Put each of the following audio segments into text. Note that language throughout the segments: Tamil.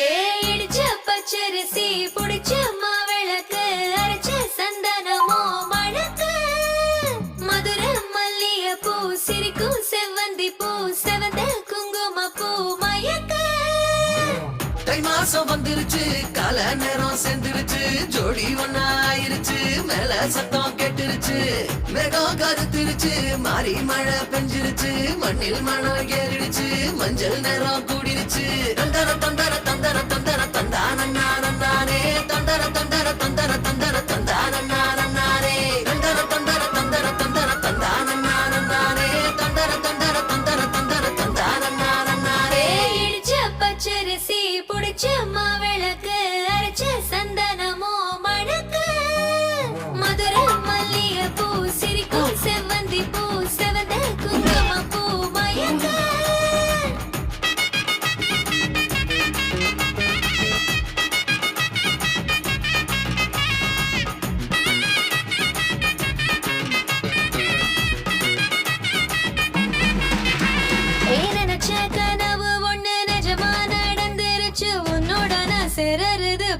இடிச்ச பச்சரிசி புடிச்ச மாவிளக்கு அரைச்ச சந்தனமோ மணக்கு. மதுர மல்லிய பூ சிரிக்கும் செவ்வந்தி பூ செவந்த குங்கும பூ மயக்கு மாசம் வந்துருச்சு கல நேரம் சேர்ந்துருச்சு ஜோடி ஒன்னா மேல சத்தம் கெட்டுருச்சு. மேகம் கருத்துருச்சு மாறி மழை பெஞ்சிருச்சு மண்ணில் மணம் ஏறிடுச்சு மஞ்சள் நேரம் கூடிருச்சு.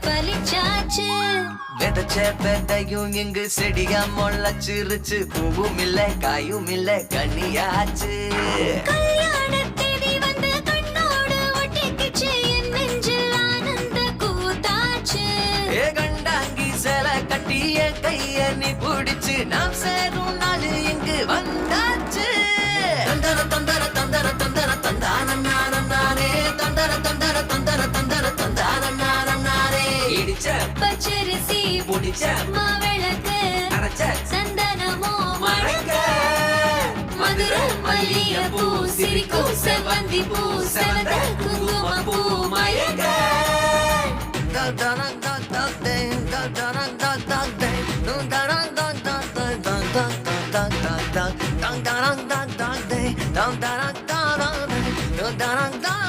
பறிச்சாச்சு விதைச்ச விதையும் இங்கு செடியா முளைச்சிருச்சு பூவும் இல்ல காயும் இல்ல கனியாச்சு கட்டி என் நீ புடிச்சு. நான் மல்லியப்பூ சிரிக்கும் செவ்வந்தி பூ செவந்த குங்கும பூ மயக்க Dang, dang, dang, dang,